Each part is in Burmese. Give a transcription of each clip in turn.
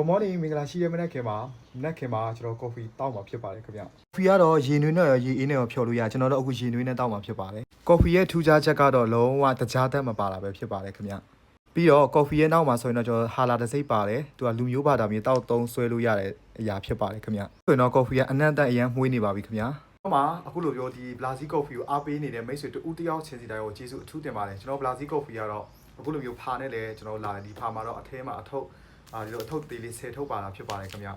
Good morning မင်္ဂလာရှိတဲ့မနက်ခင်မှာမနက်ခင်မှာကျွန်တော် coffee တောက်မှာဖြစ်ပါတယ်ခင်ဗျ coffee ကတော့ရေနွေးနဲ့ရောရေအေးနဲ့ရောဖြော်လို့ရကျွန်တော်တို့အခုရေနွေးနဲ့တောက်မှာဖြစ်ပါတယ် coffee ရဲ့ထူးခြားချက်ကတော့လုံးဝတကြားသက်မပါတာပဲဖြစ်ပါတယ်ခင်ဗျပြီးတော့ coffee ရဲ့နောက်မှာဆိုရင်တော့ကျွန်တော်ဟာလာတစ်စိတ်ပါတယ်သူကလူမျိုးဘာသာမျိုးတောက်သုံးဆွဲလို့ရတဲ့အရာဖြစ်ပါတယ်ခင်ဗျဆိုရင်တော့ coffee ကအနံ့တန်အရန်မှုေးနေပါပြီခင်ဗျဟောမှာအခုလိုပြောဒီ Blazi Coffee ကိုအားပေးနေတဲ့မိတ်ဆွေတူဦးတယောက်ချင်းစီတိုင်းကိုကျေးဇူးအထူးတင်ပါတယ်ကျွန်တော် Blazi Coffee ကတော့အခုလိုမျိုးဖာနဲ့လည်းကျွန်တော်လာတယ်ဒီဖာမှာတော့အထဲမှာအထုပ် အာဒီလိုအထုပ်သေးလေး10ထုပ်ပါတာဖြစ်ပါတယ်ခင်ဗျ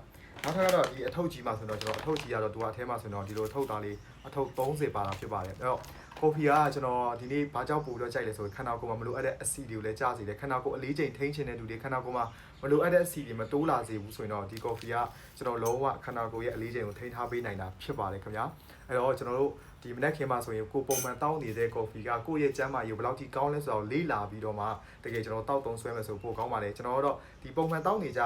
နောက်ထပ်ကတော့ဒီအထုပ်ကြီးမှာဆိုတော့ကျွန်တော်အထုပ်ကြီးကတော့သူကအထဲမှာဆိုတော့ဒီလိုအထုပ်သားလေးအထုပ်30ပါတာဖြစ်ပါတယ်အဲ့တော့ကော်ဖီကကျွန်တော်ဒီနေ့ဘာကြောင့်ပို့တော့ကြိုက်လဲဆိုရင်ခန္ဓာကိုယ်မှာမလိုအပ်တဲ့အဆီတွေကိုလည်းကြားစေတယ်ခန္ဓာကိုယ်အလေးချိန်ထိန်းချင်တဲ့လူတွေခန္ဓာကိုယ်မှာမလိုအပ်တဲ့အဆီတွေမတိုးလာစေဘူးဆိုရင်တော့ဒီကော်ဖီကကျွန်တော်လုံးဝခန္ဓာကိုယ်ရဲ့အလေးချိန်ကိုထိန်းထားပေးနိုင်တာဖြစ်ပါတယ်ခင်ဗျာအဲ့တော့ကျွန်တော်တို့ ဒီမနက်ခင်းမှာဆိုရင်ကိုပုံမှန်တောင်းနေတဲ့ကော်ဖီကကိုယ့်ရဲ့ကျန်းမာရေးဘယ်လောက်ထိကောင်းလဲဆိုတော့လေးလာပြီးတော့မှတကယ်ကျွန်တော်တောက်သုံးဆွဲမယ်ဆိုပိုကောင်းပါတယ်ကျွန်တော်တို့ဒီပုံမှန်တောင်းနေကြ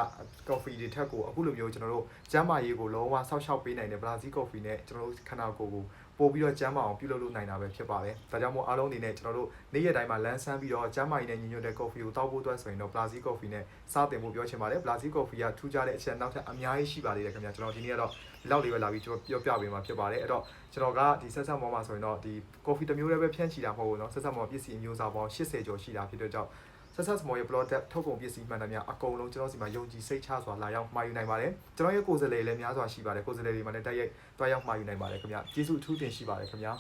ကော်ဖီတွေထက်ကိုအခုလိုမျိုးကျွန်တော်တို့ကျန်းမာရေးကိုလုံးဝဆောက်ရှောက်ပေးနိုင်တဲ့ဘရာဇီးကော်ဖီနဲ့ကျွန်တော်တို့ခန္ဓာကိုယ်ကိုပို့ပြီးတော့ကျမ်းမာအောင်ပြုလုပ်လို့နိုင်တာပဲဖြစ်ပါတယ်။ဒါကြောင့်မို့အားလုံးအနေနဲ့ကျွန်တော်တို့နေ့ရက်တိုင်းမှာလမ်းဆန်းပြီးတော့ကျမ်းမာရေးနဲ့ညီညွတ်တဲ့ coffee ကိုတောက်ဖို့အတွက်ဆိုရင်တော့ Blazi Coffee နဲ့စတင်ဖို့ပြောချင်ပါတယ်။ Blazi Coffee ကထူးခြားတဲ့အချက်နောက်ထပ်အများကြီးရှိပါသေးတယ်ခင်ဗျာ။ကျွန်တော်ဒီနေ့ကတော့ဒီလောက်လေးပဲလာပြီးကျွန်တော်ပြောပြပေးမှာဖြစ်ပါတယ်။အဲ့တော့ကျွန်တော်ကဒီဆက်ဆက်မောမှာဆိုရင်တော့ဒီ coffee တစ်မျိုးလည်းပဲဖြန့်ချီတာမဟုတ်ဘူးเนาะဆက်ဆက်မောပစ္စည်းအမျိုးအစားပေါင်း80ကျော်ရှိတာဖြစ်တဲ့ကြောင့်ဆက်ဆက် small ရဲ့ product ထုတ်ကုန်ပစ္စည်းမှန်သမျှအကုန်လုံးကျွန်တော်စီမှာယုံကြည်စိတ်ချစွာလာရောက်မှာယူနိုင်ပါတယ်ကျွန်တော်ရဲ့ကိုယ်စားလှယ်လည်းများစွာရှိပါတယ်ကိုယ်စားလှယ်တွေမှာလည်းတိုက်ရိုက်တွားရောက်မှာယူနိုင်ပါတယ်ခင်ဗျာကျေးဇူးအထူးတင်ရှိပါတယ်ခင်ဗျာ